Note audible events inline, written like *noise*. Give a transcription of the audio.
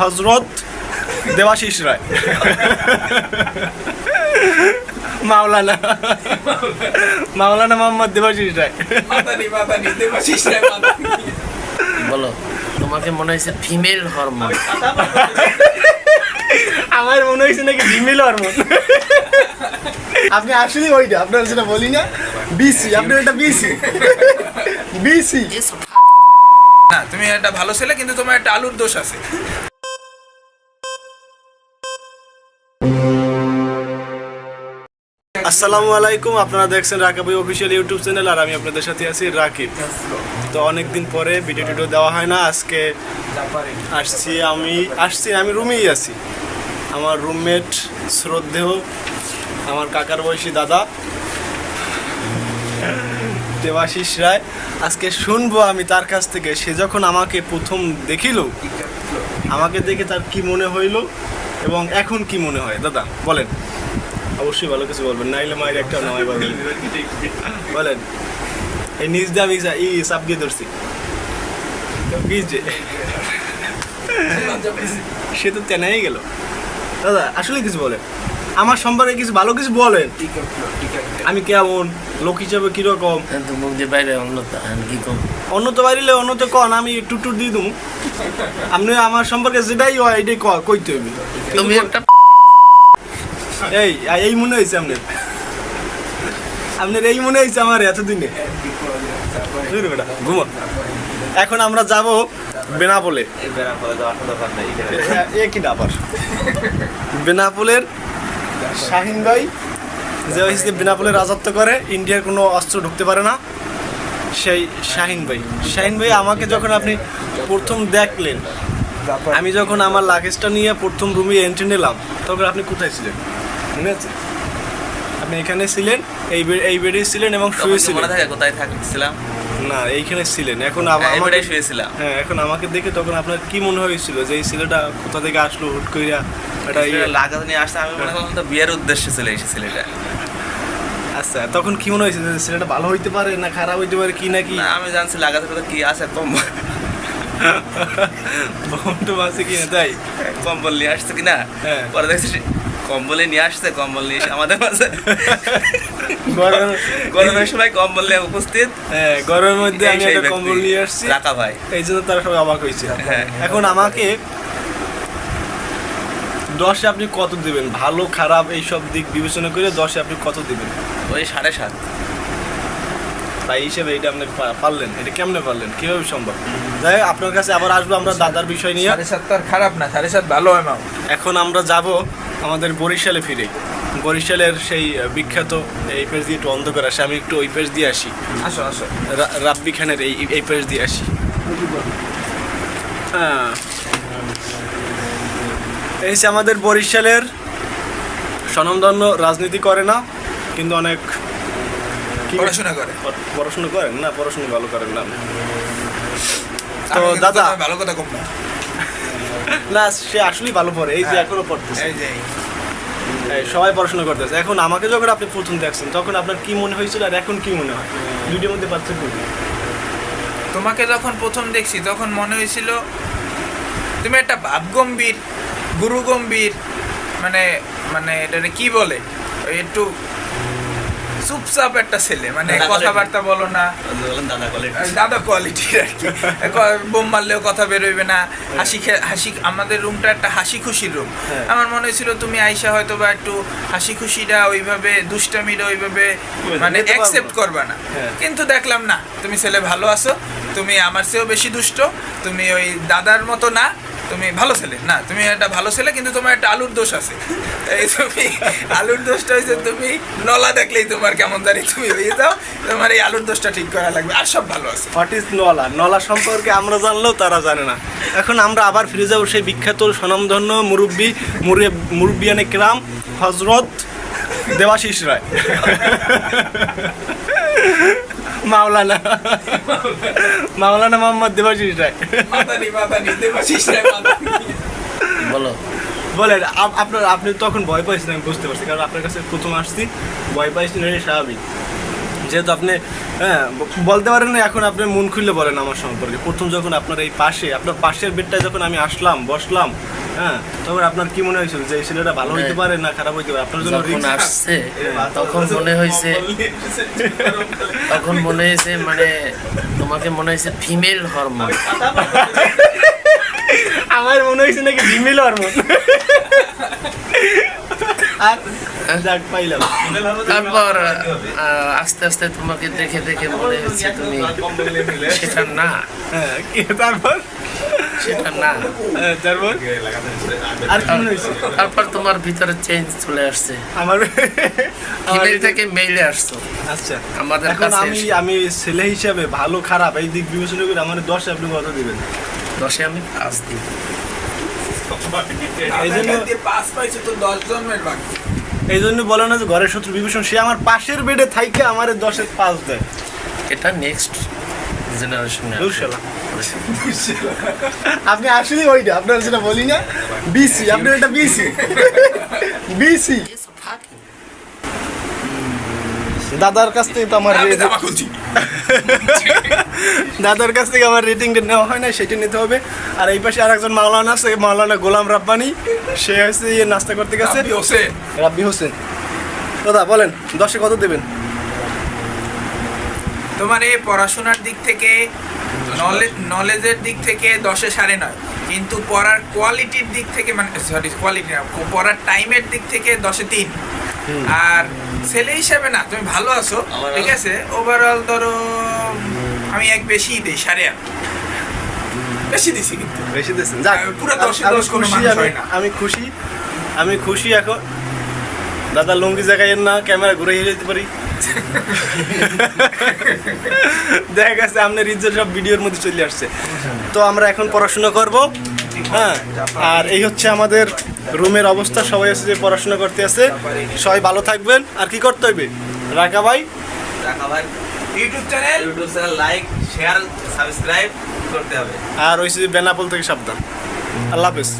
হজরত দেবাশিস রায়। মাওলানা। মাওলানা মোহাম্মদ দেবাশিস রায়। দেবাশিস রায় বলো তোমাকে মনে হয়েছে ফিমেল হরমোন আমার মনে হয়েছে নাকি ফিমেল হরমোন আপনি আসলে ওইটা আপনার যেটা বলি না। বিসি আপনার এটা বিসি বিসি না তুমি একটা ভালো ছেলে কিন্তু তোমার একটা আলুর দোষ আছে। আসসালামু আলাইকুম, আপনারা দেখছেন রাকিব অফিসিয়াল ইউটিউব চ্যানেল আর আমি আপনাদের সাথে আছি রাকিব। তো অনেকদিন পরে ভিডিও টিডিও দেওয়া হয় না, আজকে আসছি আমি আসছি আমি রুমেই আছি। আমার রুমমেট শ্রদ্ধেয়, আমার কাকার বয়সী দাদা, দেবাশিস রায়। আজকে শুনব আমি তার কাছ থেকে, সে যখন আমাকে প্রথম দেখিল, আমাকে দেখে তার কি মনে হইল এবং এখন কি মনে হয়? দাদা, বলেন। অবশ্যই ভালো কিছু বলবেন, নাইলে মায়ের একটা নামাই পাবেন বলেন, এই নিজ দিয়ে আমি ই সাপ দিয়ে ধরছি। ভিজে সে তো তেনাই গেল। দাদা, আসলে কিছু বলেন। আমার সম্পর্কে কিছু ভালো কিছু বলেন। আমি কেমন? লোক হিসাবে কীরকম? বাইরে অন্যতা কি কম অন্য তো বাইরে অন্য তো কন, আমি টুটুর দিয়ে দেবো আপনি আমার সম্পর্কে যেটাই হয়, এটাই কইতে হইবে তুমি একটা এই এই মনে হয়েছে আপনার। আপনার এই মনে হয়েছে আমার এতদিনে। ঘুমো। এখন আমরা যাব বেনাপোলে। ডাবার বেনাপোলের শাহিন ভাই যে হয়েছে বেনাপোলের রাজত্ব করে, ইন্ডিয়ার কোনো অস্ত্র ঢুকতে পারে না, সেই শাহিন ভাই শাহিন ভাই আমাকে যখন আপনি প্রথম দেখলেন, আমি যখন আমার লাগেজটা নিয়ে প্রথম রুমে এন্ট্রি নিলাম, তখন আপনি কোথায় ছিলেন? মনে আছে? আপনি এখানে ছিলেন এই এই বেডে ছিলেন এবং শুয়েছিলেন মনে থাকে কোথায় থাকছিলাম না এইখানে ছিলেন। এখন হ্যাঁ, আমাকে শুয়েছিলাম। হ্যাঁ এখন আমাকে দেখে তখন আপনার কি মনে হয়েছিল যে এই ছেলেটা কোথা থেকে আসলো হুট কইরা? এটা ইয়ে লাগাতে নিয়ে আসতে আমি মনে করলাম তো বিয়ের উদ্দেশ্যে চলে এসে ছেলেটা। আচ্ছা তখন কি মনে হয়েছিল যে ছেলেটা ভালো হইতে পারে না খারাপ হইতে পারে কি না, আমি জানছি লাগাতে কোথাও কি আছে কম বন্ধু আছে কি না তাই কম্বল নিয়ে আসছে কিনা? হ্যাঁ। পরে দেখছি কম্বলে নিয়ে আসছে কম্বল নিয়ে আমাদের মাঝে। গরম গরমের সময় কম্বল নিয়ে উপস্থিত। হ্যাঁ গরমের মধ্যে আমি একটা কম্বল নিয়ে আসছি। রাকা ভাই। এই জন্য তারা সবাই অবাক হয়েছে। হ্যাঁ। এখন আমাকে দশে আপনি কত দিবেন? ভালো খারাপ এই সব দিক বিবেচনা করে দশে আপনি কত দিবেন? ওই সাড়ে সাত। তাই হিসেবে এটা আপনি পারলেন। এটা কেমনে পারলেন? কীভাবে সম্ভব? যাই আপনার কাছে আবার আসব আমরা দাদার বিষয় নিয়ে। সাড়ে সাত খারাপ না সাড়ে সাত ভালো হয় এখন আমরা যাব আমাদের বরিশালে ফিরে। বরিশালের সেই বিখ্যাত এই পেজ দিয়ে একটু অন্ধকার আসে আমি একটু ওই পেজ দিয়ে আসি। আসো আসো। রাব্বি খানের এই এই পেজ দিয়ে আসি। হ্যাঁ। এই যে আমাদের বরিশালের স্বনামধন্য রাজনীতি করে না কিন্তু অনেক পড়াশোনা করে? পড়াশোনা করেন না পড়াশোনা ভালো করেন না। তো দাদা ভালো কথা কম না। না সে আসলেই ভালো পড়ে এই যে হ্যাঁ। এখনও পড়তেছে। সবাই পড়াশোনা করতেছে। এখন আমাকে যখন আপনি প্রথম দেখছেন তখন আপনার কি মনে হয়েছিল আর এখন কি মনে হয়? দুইটার মধ্যে পার্থক্য? তোমাকে যখন প্রথম দেখছি তখন মনে হয়েছিল তুমি একটা ভাবগম্ভীর গুরুগম্ভীর মানে মানে এটা কি বলে? একটু চুপচাপ একটা ছেলে মানে কথাবার্তা বলো না। দাদা কোয়ালিটি কোয়ালিটির আর কি। *laughs* বোম মারলেও কথা বেরোবে না। হাসি হাসি আমাদের রুমটা একটা হাসি খুশির রুম হ্যাঁ। আমার মনে হয়েছিল তুমি আইসা হয়তো বা একটু হাসি খুশিটা ওইভাবে দুষ্টামিটা ওইভাবে মানে অ্যাকসেপ্ট করবা না। হ্যাঁ। কিন্তু দেখলাম না তুমি ছেলে ভালো আছো তুমি আমার চেয়েও বেশি দুষ্ট তুমি ওই দাদার মতো না তুমি ভালো ছেলে। না, তুমি একটা ভালো ছেলে, কিন্তু তোমার একটা আলুর দোষ আছে। এই তুমি, আলুর দোষটা হয়েছে তুমি নলা দেখলেই তোমার কেমন জানি তুমি হয়ে যাও, তোমার এই আলুর দোষটা ঠিক করা লাগবে। আর সব ভালো আছে। হোয়াট ইজ নলা? নলা সম্পর্কে আমরা জানলেও তারা জানে না। এখন আমরা আবার ফিরে যাব সেই বিখ্যাত স্বনামধন্য মুরব্বী মুরব্বিয়ানে ক্রাম হজরত দেবাশিস রায়। মাওলানা। মাওলানা মোহাম্মদ দেবাশিস রায়। বলো। বলেন আপ- আপনার আপনি তখন ভয় পাইছেন আমি বুঝতে পারছি কারণ আপনার কাছে প্রথম আসছি ভয় পাইছেন এটা স্বাভাবিক। যেহেতু আপনি হ্যাঁ বলতে পারেন না এখন আপনি মন খুললে বলেন আমার সম্পর্কে। প্রথম যখন আপনার এই পাশে আপনার পাশের বেডটায় যখন আমি আসলাম বসলাম হ্যাঁ তখন আপনার কি মনে হয়েছিল যে এই ছেলেটা ভালো হইতে পারে না খারাপ হইতে পারে? আপনার জন্য যখন আসছে তখন মনে হয়েছে তখন মনে হয়েছে মানে তোমাকে মনে হয়েছে ফিমেল হরমোন আমার মনে হয়েছে নাকি ফিমেল হরমোন আর তারপর আস্তে আস্তে তোমাকে দেখে দেখে মনে হচ্ছে তুমি সেটা না। হ্যাঁ তারপর? সেটা না তারপর? আর কি হয়েছে? তারপর তোমার ভিতরে চেঞ্জ চলে আসছে। আমার থেকে মেইলে আসছো। আচ্ছা। আমাদের কাছে আমি আমি ছেলে হিসাবে ভালো খারাপ এই দিক বিবেচনা করে আমার দশ আপনি কত দিবেন। দশে আমি পাঁচ দিই। এই জন্য দিয়ে পাস তো দশ জন্মের বাকি। এই জন্য বলে না যে ঘরের শত্রু বিভীষণ সে আমার পাশের বেডে থাইকে আমার দশের পাঁচ দেয়। এটা নেক্সট জেনারেশনে আপনি আসলে ওইটা আপনার যেটা বলি না বিসি আপনার এটা বিসি বিসি দাদার কাছ থেকে তো আমার দাদার কাছ থেকে আমার রেটিংটা নেওয়া হয় না সেটা নিতে হবে। আর এই পাশে আরেকজন মাওলানা আছে মাওলানা গোলাম রাব্বানি। সে হচ্ছে ইয়ে নাস্তা করতে গেছে। রাব্বি রাব্বি হোসেন। দাদা বলেন দশে কত দেবেন? তোমার এই পড়াশোনার দিক থেকে নলেজ নলেজের দিক থেকে দশে সাড়ে নয়। কিন্তু পড়ার কোয়ালিটির দিক থেকে মানে সরি কোয়ালিটি না পড়ার টাইমের দিক থেকে দশে তিন। আর ছেলে হিসাবে না তুমি ভালো আছো ঠিক আছে? ওভারঅল ধরো আমি এক বেশি দিই সাড়ে আট। বেশি দিছি কিন্তু। বেশি দিয়েছেন যাক পুরো দশে দশ কোনো খুশি মানুষ হয় না। আমি খুশি আমি খুশি এখন। দাদা লুঙ্গি জায়গায় না ক্যামেরা ঘুরে হিরে যেতে পারি। দেখা গেছে আপনার ইজ্জত সব ভিডিওর মধ্যে চলে আসছে। তো আমরা এখন পড়াশোনা করব হ্যাঁ? আর এই হচ্ছে আমাদের রুমের অবস্থা সবাই আছে যে পড়াশোনা করতে আছে। সবাই ভালো থাকবেন। আর কি করতে হইবে? রাখা ভাই? টাকা ভাই YouTube channel YouTube channel like share subscribe করতে হবে। আর ওই যে বেনাপোল থেকে সাবধান। আল্লাহ হাফেজ।